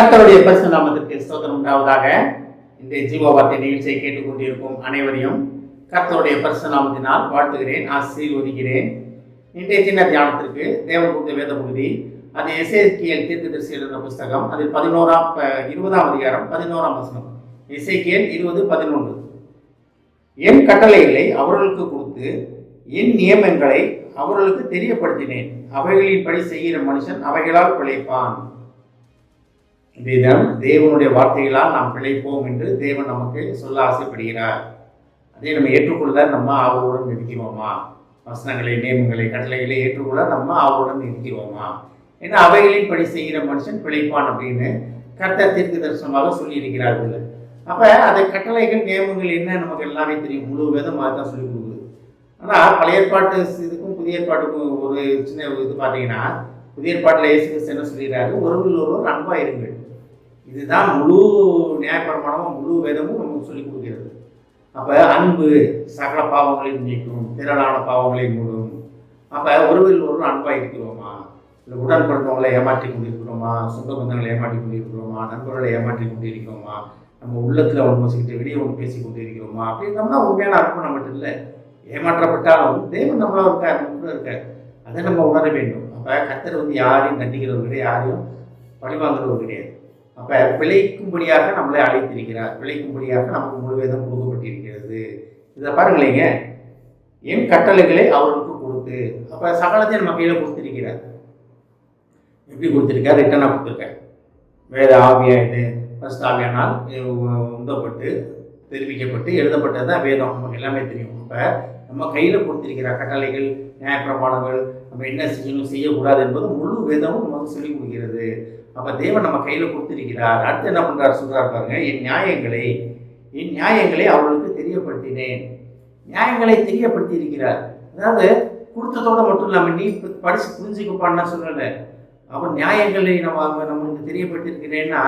கர்த்தருடைய பரிசு நாமத்திற்கு ஸ்தோத்திரம். உண்டாவதாக இந்த ஜீவவார்த்தை நிகழ்ச்சியை கேட்டுக்கொண்டிருக்கும் அனைவரையும் கர்த்தருடைய பரிசு நாமத்தினால் வாழ்த்துகிறேன் ஆசீர்வதிக்கிறேன். இன்றைய சின்ன தியானத்திற்கு தேவன் கொடுத்த வேத பகுதி அது எசேக்கியல் தீர்க்கதரிசி எழுதின புஸ்தகம். அதில் பதினோராம் ப- இருபதாம் அதிகாரம் பதினோராம் வசனம். எசேக்கியல் இருபது பதினொன்று. என் கட்டளைகளை அவர்களுக்கு கொடுத்து என் நியமங்களை அவர்களுக்கு தெரியப்படுத்தினேன். அவைகளின்படி செய்கிற மனுஷன் அவைகளால் பிழைப்பான். இன்றைய தேவனுடைய வார்த்தைகளால் நாம் பிழைப்போம் என்று தேவன் நமக்கு சொல்ல ஆசைப்படுகிறார். அதை நம்ம ஏற்றுக்கொள்ள நம்ம ஆர்வலுடன் இருக்கிறோமா? வசனங்களை நியமங்களை கட்டளைகளை ஏற்றுக்கொள்ள நம்ம ஆர்வலுடன் இருக்கிறோமா? ஏன்னா அவைகளின்படி செய்கிற மனுஷன் பிழைப்பான் அப்படின்னு கர்த்தர் தீர்க்க தரிசனமாக சொல்லியிருக்கிறார்கள். அப்போ அதை கட்டளைகள் நியமங்கள் என்ன நமக்கு எல்லாமே தெரியும். முழு விதமாக தான் சொல்லி கொடுக்குது. ஆனால் பழைய ஏற்பாட்டு இதுக்கும் புதிய ஏற்பாட்டுக்கும் ஒரு சின்ன இது பார்த்தீங்கன்னா புதிய ஏற்பாட்டில் இயேசு என்ன சொல்லிடுறாரு ஒருவர் ஒருவர் அன்பாக இருங்கள் இதுதான் முழு நியாயப்பிரமாணமும் முழு வேதமும் நமக்கு சொல்லிக் கொடுக்கிறது. அப்போ அன்பு சகல பாவங்களையும் நீக்கும் திரளான பாவங்களையும் மூடும். அப்போ ஒருவரில் ஒருவர் அன்பாக இருக்கிறோமா? இல்லை உடன் பிறந்தவங்களை ஏமாற்றி கொண்டிருக்கிறோமா? சொந்த பந்தங்களை ஏமாற்றி கொண்டிருக்கிறோமா? நண்பர்களை ஏமாற்றி கொண்டிருக்கிறோமா? நம்ம உள்ளத்தில் ஒன்று வச்சுக்கிட்டு வெளியே ஒன்று பேசி கொண்டிருக்கிறோமா? அப்படின்னம்னா உண்மையான அர்ப்பம் நம்மகிட்ட இல்லை. ஏமாற்றப்பட்டாலும் தெய்வம் நம்மளா இருக்கார் நம்ம கூட இருக்கார். அதை நம்ம உணர வேண்டும். அப்போ கத்தர் வந்து யாரையும் கண்டிக்கிறவர்கள் கிடையாது யாரையும் பழிவாங்குறவர் கிடையாது. அப்போ பிழைக்கும்படியாக நம்மளை அழைத்திருக்கிறார். பிழைக்கும்படியாக நமக்கு முழுவேதம் கொடுக்கப்பட்டிருக்கிறது. இதை பாருங்களேங்க. என் கட்டளைகளை அவருக்கு கொடுத்து அப்போ சகலத்தையும் நம்ம கையில் கொடுத்திருக்கிறார். எப்படி கொடுத்திருக்கார்? ரிட்டனாக கொடுத்துருக்கார். வேத ஆவியா இது? ஃபர்ஸ்ட் ஆவியானால் உந்தப்பட்டு தெரிவிக்கப்பட்டு எழுதப்பட்டது தான் வேதம். நமக்கு எல்லாமே தெரியும். அப்போ நம்ம கையில் கொடுத்திருக்கிற கட்டளைகள் நியாயப்பிரமாணங்கள் நம்ம என்ன செய்யணும் செய்யக்கூடாது என்பது முழு வேதமும் நமக்கு சொல்லிக் கொடுக்கிறது. அப்போ தேவன் நம்ம கையில் கொடுத்திருக்கிறார். அடுத்து என்ன பண்ணுறாரு சொல்கிறார் பாருங்க என் நியாயங்களை என் நியாயங்களை அவர்களுக்கு தெரியப்படுத்தினேன். நியாயங்களை தெரியப்படுத்தி இருக்கிறார் அதாவது கொடுத்ததோட மட்டும் இல்லாமல் நீ படித்து படிச்சு புரிஞ்சுக்கப்பான்னு சொல்லலை அவன் நியாயங்களை நம்ம அவங்க நம்மளுக்கு தெரியப்பட்டிருக்கிறேன்னா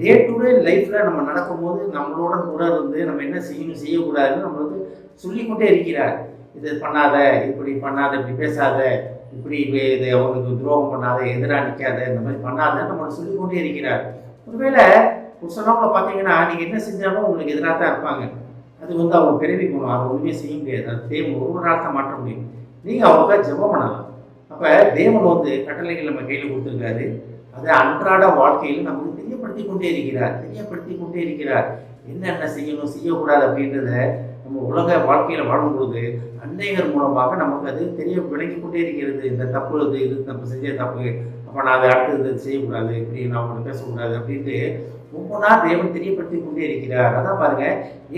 டே டு டே லைஃப்பில் நம்ம நடக்கும்போது நம்மளோட கூட இருந்து நம்ம என்ன செய்யணும் செய்யக்கூடாதுன்னு நம்மளுக்கு சொல்லிக்கொண்டே இருக்கிறார். இது பண்ணாத இப்படி பண்ணாத இப்படி பேசாத இப்படி இது அவங்களுக்கு துரோகம் பண்ணாத எதிராக நிற்காத இந்த மாதிரி பண்ணாத நம்ம சொல்லிக்கொண்டே இருக்கிறார். ஒருவேளை ஒரு சிலவங்களை பார்த்தீங்கன்னா நீங்கள் என்ன செஞ்சாலும் உங்களுக்கு எதிராக தான் இருப்பாங்க. அது வந்து அவங்க பிறவி போகணும் அதை ஒன்றுமே செய்ய முடியாது. அது தேவன் ஒரு நாள் தான் மாற்ற முடியும். நீங்கள் அவங்க ஜெபம் பண்ணலாம். அப்போ தேவன் வந்து கட்டளைகள் நம்ம கையில் கொடுத்துருக்காரு. அதை அன்றாட வாழ்க்கையில் நமக்கு தெரியப்படுத்தி கொண்டே இருக்கிறார் தெரியப்படுத்தி கொண்டே இருக்கிறார். என்னென்ன செய்யணும் செய்யக்கூடாது அப்படின்றத நம்ம உலக வாழ்க்கையில் வாழும் பொழுது அநேகர் மூலமாக நமக்கு அது தெரிய விளங்கி கொண்டே இருக்கிறது. இந்த தப்பு இது இது நம்ம செஞ்ச தப்பு. அப்போ நான் அதை அடுத்தது இது செய்யக்கூடாது. இப்படி நான் உங்களுக்கு பேசக்கூடாது அப்படின்ட்டு ஒவ்வொன்றா தேவன் தெரியப்படுத்தி கொண்டே இருக்கிறார். அதான் பாருங்க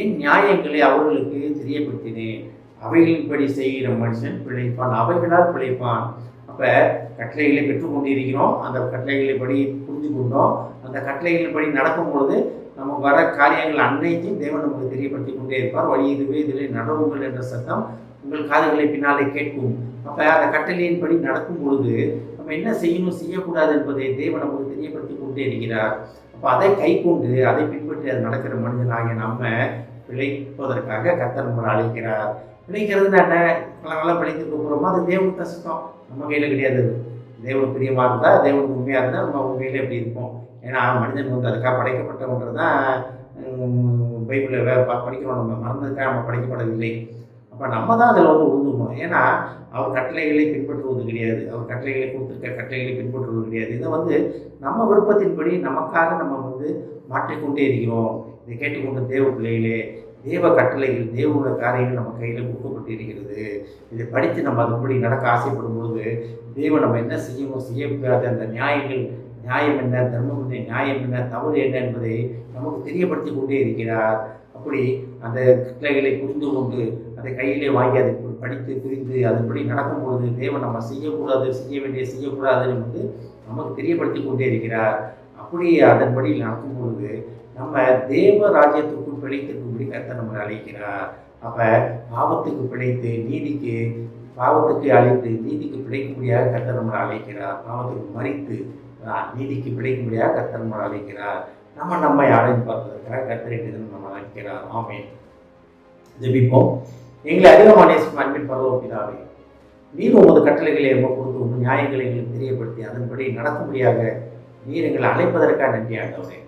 என் நியாயங்களை அவர்களுக்கு தெரியப்படுத்தினேன்? அவைகளின்படி செய்கிற மனுஷன் பிழைப்பான் அவைகளால் பிழைப்பான். அப்போ கட்டளைகளை பெற்றுக்கொண்டிருக்கிறோம் அந்த கட்டளைகளின்படி புரிந்து கொண்டோம். அந்த கட்டளைகளின்படி நடக்கும் பொழுது நமக்கு வர காரியங்கள் அன்னைக்கும் தேவன் நமக்கு தெரியப்படுத்தி கொண்டே இருப்பார். வழி இதுவே இதில் நடவுங்கள் என்ற சத்தம் உங்கள் காதுகளை பின்னாலே கேட்கும். அப்போ அந்த கட்டளையின்படி நடக்கும் பொழுது நம்ம என்ன செய்யணும் செய்யக்கூடாது என்பதை தேவன் நமக்கு தெரியப்படுத்தி கொண்டே இருக்கிறார். அப்போ அதை கை கொண்டு அதை பின்பற்றி அது நடக்கிற மனிதனாகிய நம்ம பிழைப்பதற்காக கத்தர் நம்மளை அழைக்கிறார். பிழைக்கிறதுனா என்ன? நல்லா பிழைத்துக்கு போகிறோமோ அது தேவனுக்கு கஷ்டம் நம்ம கையில் கிடையாது அது. தேவனுக்கு பிரியமாக இருந்தால் தேவனுக்கு உண்மையாக இருந்தால் நம்ம உண்மையிலே எப்படி இருப்போம். ஏன்னா மனிதன் வந்து அதுக்காக படைக்கப்பட்டவன்றது தான் பைபிளில் வே ப- படிக்கிறோம். நம்ம மறந்ததுக்காக நம்ம படைக்கப்படவில்லை. அப்போ நம்ம தான் அதில் வந்து உழுந்துக்கணும் ஏன்னா அவர் கட்டளைகளை பின்பற்றுவது கிடையாது. அவர் கட்டளைகளை கொடுத்துருக்க கட்டளைகளை பின்பற்றுவது கிடையாது. இதை வந்து நம்ம விருப்பத்தின்படி நமக்காக நம்ம வந்து மாற்றிக்கொண்டே இருக்கிறோம். இதை கேட்டுக்கொண்ட தேவ பிள்ளைகளே தேவ கட்டளைகள் தேவனோட காரியங்கள் நம்ம கையில் கொடுக்கப்பட்டு இருக்கிறது இதை படித்து நம்ம அதுபடி நடக்க ஆசைப்படும் பொழுது தேவன் நம்ம என்ன செய்யணும் செய்யக்கூடாது அந்த நியாயங்கள் நியாயம் என்ன தர்மம் என்ன நியாயம் என்ன தவறு என்ன என்பதை நமக்கு தெரியப்படுத்தி கொண்டே இருக்கிறார். அப்படி அந்த கட்டளைகளை புரிந்து கொண்டு அதை கையிலே வாங்கி அதை படித்து புரிந்து அதன்படி நடக்கும்போது தேவன் நம்ம செய்யக்கூடாது செய்ய வேண்டிய செய்யக்கூடாது என்று நமக்கு தெரியப்படுத்தி கொண்டே இருக்கிறார். அப்படி அதன்படி நடக்கும் பொழுது நம்ம தேவ ராஜ்யத்துக்குள் பிழைத்திருக்கும்படி கர்த்தர் நம்மளை அழைக்கிறார். அப்ப பாவத்துக்கு பிழைத்து நீதிக்கு பாவத்துக்கு அழைத்து நீதிக்கு பிழைக்கும்படியாக கர்த்தர் நம்மளை அழைக்கிறார். பாவத்துக்கு மறித்து நீதிக்கு பிழைக்கும்படியாக கர்த்தர் நம்மளை அழைக்கிறார். நம்ம நம்ம யாரையும் பார்ப்பதற்காக கர்த்தரை நம்ம அழைக்கிறார். ஆமே ஜபிப்போம். எங்களை அதிகமான அன்பின் பரலோப்பிதாவே நீர் உமது கட்டளைகளை எவ்வளோ கொடுத்து உங்கள் நியாயங்களை எங்களுக்கு தெரியப்படுத்தி அதன்படி நடக்கும்படியாக நீர் எங்களை அழைப்பதற்காக நன்றி ஆண்டவரே.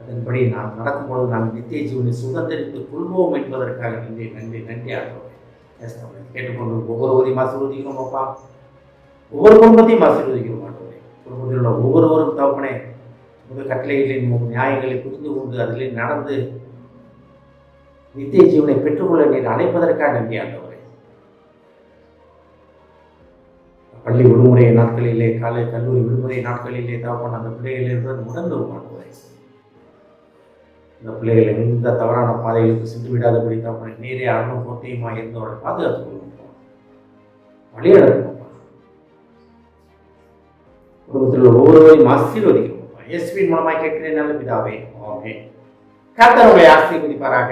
அதன்படி நாம் நடக்கும்போது நாங்கள் நித்திய ஜீவனை சுதந்திரித்துக் கொள்வோம் என்பதற்காக நன்றி நன்றி நன்றி ஆண்டவரே. கேட்டுக்கொண்டு ஒவ்வொரு கேட்டுக்கொண்டு ஒவ்வொருவரையும் ஆசீர்வதிக்கிறோம் அப்பா. ஒவ்வொரு குடும்பத்தையும் ஆசீர்வதிக்கிறோம். குடும்பத்தில் உள்ள ஒவ்வொருவரும் தகப்பனே உங்கள் கட்டளைகளின் நியாயங்களை புரிந்து கொண்டு அதிலே நடந்து நித்திய ஜீவனை பெற்றுக்கொள்ள நீர் அழைப்பதற்காக நன்றி ஆண்டவரே பள்ளி விடுமுறை நாட்களிலே காலை கல்லூரி விடுமுறை நாட்களிலே தகப்பன் அந்த பிள்ளைகளிலிருந்து உணர்ந்து மாட்டுவதை இந்த பிள்ளைகள் எந்த தவறான பாதைகளுக்கு சென்று விடாதபடி தகப்பனை நீரே அருணும் கோட்டையுமா இருந்தவரை பாதுகாத்துக் கொள்ளும் வழிநடத்தும் குடும்பத்தில் ஒவ்வொருவரையும் ஆசீர்வதிக்கிறோம் இயேசுவின் மூலமாக கேட்கிறேன் நல்ல பிதாவே ஆமென். கர்த்தர் உங்களை ஆசீர்வதிப்பாராக.